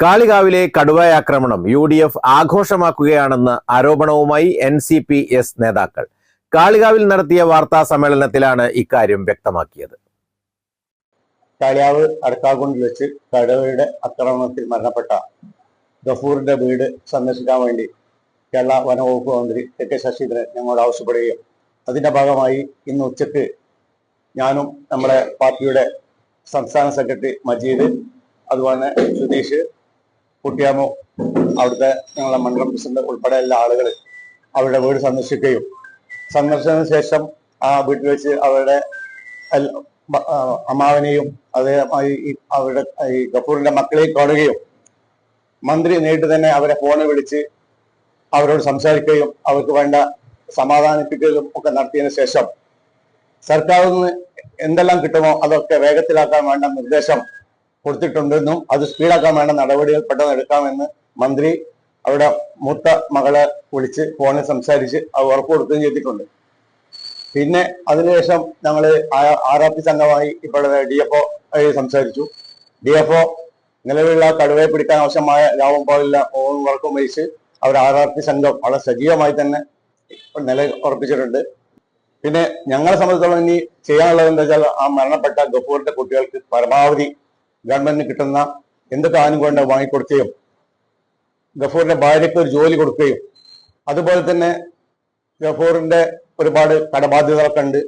കാളികാവിലെ കടുവയാക്രമണം U D F ആഘോഷമാക്കുകയാണെന്ന ആരോപണവുമായി എൻ സി പി എസ് നേതാക്കൾ. കാളികാവിൽ നടത്തിയ വാർത്താ സമ്മേളനത്തിലാണ് ഇക്കാര്യം വ്യക്തമാക്കിയത്. കാളിയാവ് അടക്കാകുണ്ടിൽ വെച്ച് കടുവയുടെ ആക്രമണത്തിൽ മരണപ്പെട്ട ഗഫൂറിന്റെ വീട് സന്ദർശിക്കാൻ വേണ്ടി കേരള വനവകുപ്പ് മന്ത്രി കെ കെ ശശീന്ദ്രൻ ഞങ്ങളോട് ആവശ്യപ്പെടുകയും അതിന്റെ ഭാഗമായി ഇന്ന് ഉച്ചയ്ക്ക് ഞാനും നമ്മുടെ പാർട്ടിയുടെ സംസ്ഥാന സെക്രട്ടറി മജീദ് അതുപോലെ സുധീഷ് കുട്ടിയാമു അവിടുത്തെ ഞങ്ങളുടെ മണ്ഡലം പ്രസിഡന്റ് ഉൾപ്പെടെ എല്ലാ ആളുകൾ അവരുടെ വീട് സന്ദർശിക്കുകയും സന്ദർശനത്തിന് ശേഷം ആ വീട്ടിൽ വെച്ച് അവരുടെ അമ്മാവനെയും അതേമായി അവരുടെ ഈ ഗഫൂറിന്റെ മക്കളെയും കാണുകയും മന്ത്രി നേരിട്ട് തന്നെ അവരെ ഫോണിൽ വിളിച്ച് അവരോട് സംസാരിക്കുകയും അവർക്ക് വേണ്ട സമാധാനിപ്പിക്കലും ഒക്കെ നടത്തിയതിനു ശേഷം സർക്കാരിൽ നിന്ന് എന്തെല്ലാം കിട്ടുമോ അതൊക്കെ വേഗത്തിലാക്കാൻ വേണ്ട നിർദ്ദേശം കൊടുത്തിട്ടുണ്ടെന്നും അത് സ്പീഡാക്കാൻ വേണ്ട നടപടികൾ പെട്ടെന്ന് എടുക്കാമെന്ന് മന്ത്രി അവിടെ മൂത്ത മകളെ വിളിച്ച് ഫോണിൽ സംസാരിച്ച് ഉറപ്പ് കൊടുക്കുകയും ചെയ്തിട്ടുണ്ട്. പിന്നെ അതിനുശേഷം ഞങ്ങൾ ആർ ആർ പി സംഘമായി ഇപ്പോഴത്തെ ഡി എഫ് ഒ സംസാരിച്ചു. ഡി എഫ് ഒ നിലവിലുള്ള കടുവയെ പിടിക്കാൻ ആവശ്യമായ ലാഭം ഓൺ വർക്കും വഹിച്ച് അവർ ആർ ആർ പി സംഘം വളരെ സജീവമായി തന്നെ നില ഉറപ്പിച്ചിട്ടുണ്ട്. പിന്നെ ഞങ്ങളെ സംബന്ധിച്ചിടത്തോളം ഇനി ചെയ്യാനുള്ളത് എന്താ വെച്ചാൽ ആ മരണപ്പെട്ട ഗഫൂറിന്റെ കുട്ടികൾക്ക് പരമാവധി ഗവൺമെന്റിന് കിട്ടുന്ന എന്തൊക്കെ ആനുകൂല്യം വാങ്ങിക്കൊടുക്കുകയും ഗഫൂറിന്റെ ഭാര്യയ്ക്ക് ഒരു ജോലി കൊടുക്കുകയും. അതുപോലെ തന്നെ ഗഫൂറിന്റെ ഒരുപാട് കടബാധ്യതകളൊക്കെ ഉണ്ട്.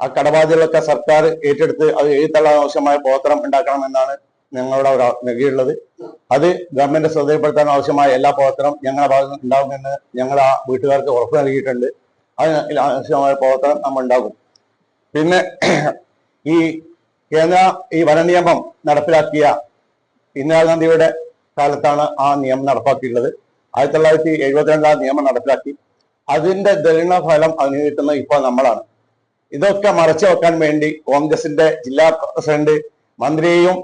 ആ കടബാധ്യതകളൊക്കെ സർക്കാർ ഏറ്റെടുത്ത് അത് എഴുത്തള്ളാൻ ആവശ്യമായ പ്രവർത്തനം ഉണ്ടാക്കണമെന്നാണ് ഞങ്ങളുടെ ഒരു നൽകിയുള്ളത് അത് ഗവൺമെന്റ് ശ്രദ്ധയിൽപ്പെടുത്താൻ ആവശ്യമായ എല്ലാ പ്രവർത്തനം ഞങ്ങളുടെ ഭാഗത്ത് ഉണ്ടാകുമെന്ന് ഞങ്ങൾ ആ വീട്ടുകാർക്ക് ഉറപ്പ് നൽകിയിട്ടുണ്ട്. അതിന് ആവശ്യമായ പ്രവർത്തനം നമ്മൾ ഉണ്ടാകും പിന്നെ ഈ കേന്ദ്ര ഈ വന നിയമം നടപ്പിലാക്കിയ ഇന്ദിരാഗാന്ധിയുടെ കാലത്താണ് ആ നിയമം നടപ്പാക്കിയിട്ടുള്ളത്. ആയിരത്തി തൊള്ളായിരത്തി എഴുപത്തിരണ്ട് ആ നിയമം നടപ്പിലാക്കി. അതിന്റെ ദരിണ ഫലം അനുഭവിക്കുന്ന ഇപ്പോൾ നമ്മളാണ്. ഇതൊക്കെ മറച്ചു വെക്കാൻ വേണ്ടി കോൺഗ്രസിന്റെ ജില്ലാ പ്രസിഡന്റ് മന്ത്രിയെയും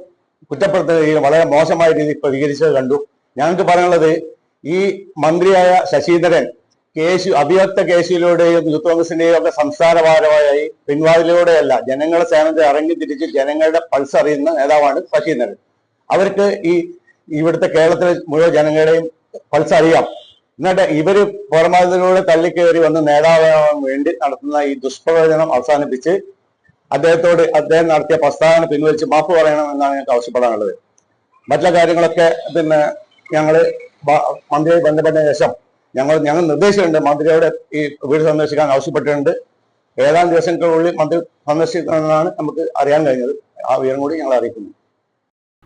കുറ്റപ്പെടുത്തുകയും വളരെ മോശമായ രീതിയിൽ പ്രതികരിച്ചത് കണ്ടു. ഞങ്ങൾക്ക് പറയാനുള്ളത് ഈ മന്ത്രിയായ ശശീന്ദ്രൻ കേസ് അഭിവക്ത കേശുവിലൂടെയും യൂത്ത് കോൺഗ്രസിന്റെയും ഒക്കെ സംസ്ഥാന ഭാരവായി പിൻവാതിലൂടെയല്ല ജനങ്ങളെ സേവനത്തിൽ ഇറങ്ങി തിരിച്ച് ജനങ്ങളുടെ പൾസ് അറിയുന്ന നേതാവാണ് ശശീന്ദ്രൻ അവർക്ക് ഈ ഇവിടുത്തെ കേരളത്തിലെ മുഴുവൻ ജനങ്ങളുടെയും പൾസ് അറിയാം. എന്നിട്ട് ഇവർ പുറമാതിലൂടെ തള്ളിക്കയറി വന്ന് നേതാവാൻ വേണ്ടി നടത്തുന്ന ഈ ദുഷ്പ്രവചനം അവസാനിപ്പിച്ച് അദ്ദേഹത്തോട് അദ്ദേഹം നടത്തിയ പ്രസ്താവന പിൻവലിച്ച് മാപ്പ് പറയണം എന്നാണ് ഞങ്ങൾക്ക് ആവശ്യപ്പെടാനുള്ളത്. മറ്റുള്ള കാര്യങ്ങളൊക്കെ പിന്നെ ഞങ്ങൾ മന്ത്രിയായി ബന്ധപ്പെട്ട ശേഷം ഞങ്ങൾ ഞങ്ങൾ നിർദ്ദേശിച്ചിട്ടുണ്ട്. മന്ത്രിയോട് ഈ വീട് സന്ദർശിക്കാൻ ആവശ്യപ്പെട്ടിട്ടുണ്ട്. ഏതാനും ദിവസങ്ങൾക്കുള്ളിൽ മന്ത്രി സന്ദർശിക്കുന്നതാണ് നമുക്ക് അറിയാൻ കഴിഞ്ഞത്. ആ വിവരം കൂടി ഞങ്ങൾ അറിയിക്കുന്നു.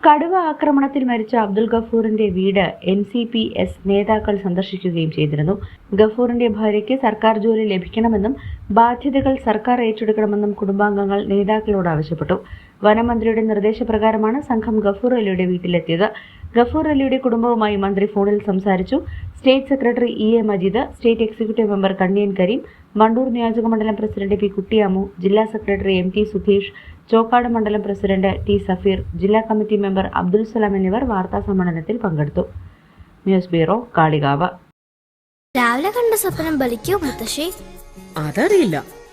കടുവ ആക്രമണത്തിൽ മരിച്ച അബ്ദുൽ ഗഫൂറിന്റെ വീട് എൻ സി പി എസ് നേതാക്കൾ സന്ദർശിക്കുകയും ചെയ്തിരുന്നു. ഗഫൂറിന്റെ ഭാര്യയ്ക്ക് സർക്കാർ ജോലി ലഭിക്കണമെന്നും ബാധ്യതകൾ സർക്കാർ ഏറ്റെടുക്കണമെന്നും കുടുംബാംഗങ്ങൾ നേതാക്കളോട് ആവശ്യപ്പെട്ടു. വനമന്ത്രിയുടെ നിർദ്ദേശപ്രകാരമാണ് സംഘം ഗഫൂർ അലിയുടെ വീട്ടിലെത്തിയത്. ഗഫൂർ അലിയുടെ കുടുംബവുമായി മന്ത്രി ഫോണിൽ സംസാരിച്ചു. State secretary E A Majeed state executive member Kanniyan Kareem Mandoor നിയോജകമണ്ഡലം പ്രസിഡന്റ് പി കുട്ടിയാമു ജില്ലാ secretary M T Sudheesh Chokkad മണ്ഡലം പ്രസിഡന്റ് ടി സഫീർ ജില്ലാ കമ്മിറ്റി മെമ്പർ അബ്ദുൽ സലാം എന്നിവർ വാർത്താ സമ്മേളനത്തിൽ പങ്കെടുത്തു. News bureau Kalikavu. രാവിലെ കണ്ട സ്വപ്നം ബലിക്കോ മുത്തശ്ശി? അതറിയില്ല.